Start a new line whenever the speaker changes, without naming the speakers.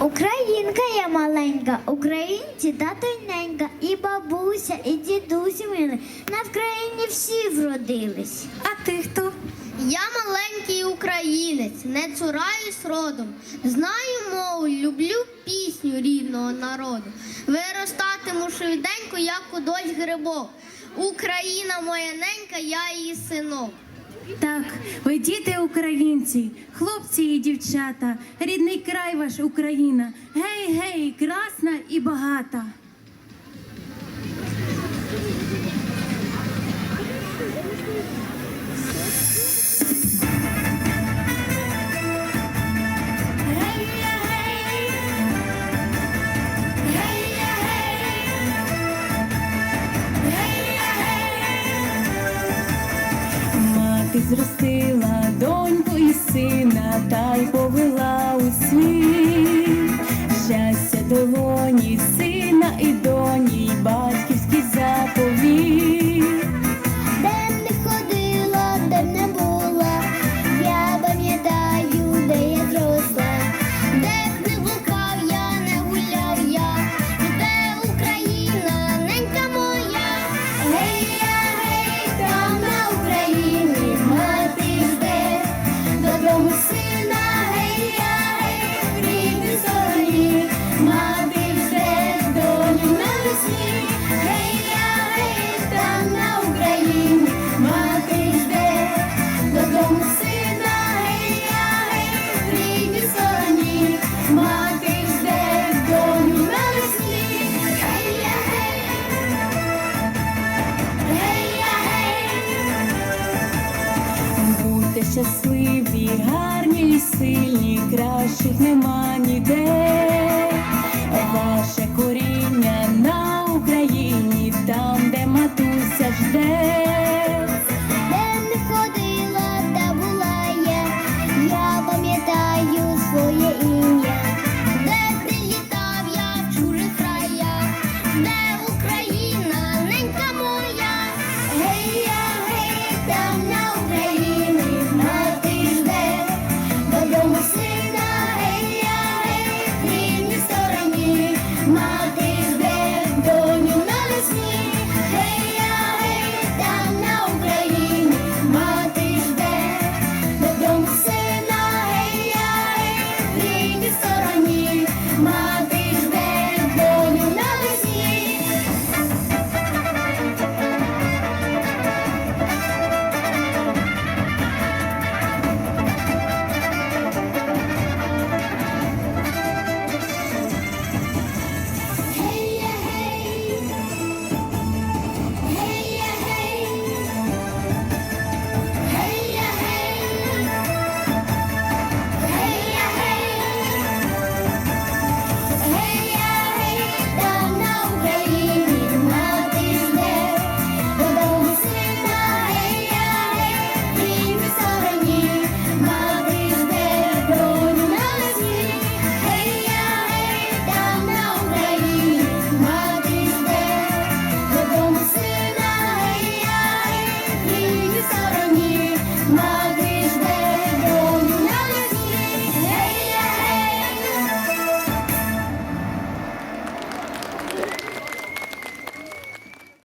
Українка я маленька, українці тато й ненька, і бабуся, і дідусь мили. На Вкраїні всі вродились.
А ти хто?
Я маленький українець, не цураюсь родом. Знаю мову, люблю пісню рідного народу. Виростатиму швиденько, як у дощ грибок. Україна моя ненька, я її синок.
Так, ви діти українці, хлопці і дівчата, рідний край ваш Україна. Гей, гей, красна і багата. Зростила доньку і сина, та й повела у світ.
Гей, я, гей, на Україні, мати жде, додому сина, гей, я, в мати жде, доню на весні. Гей, я, гей, гей, я,
щасливі, гарні сильні, кращих нема ніде.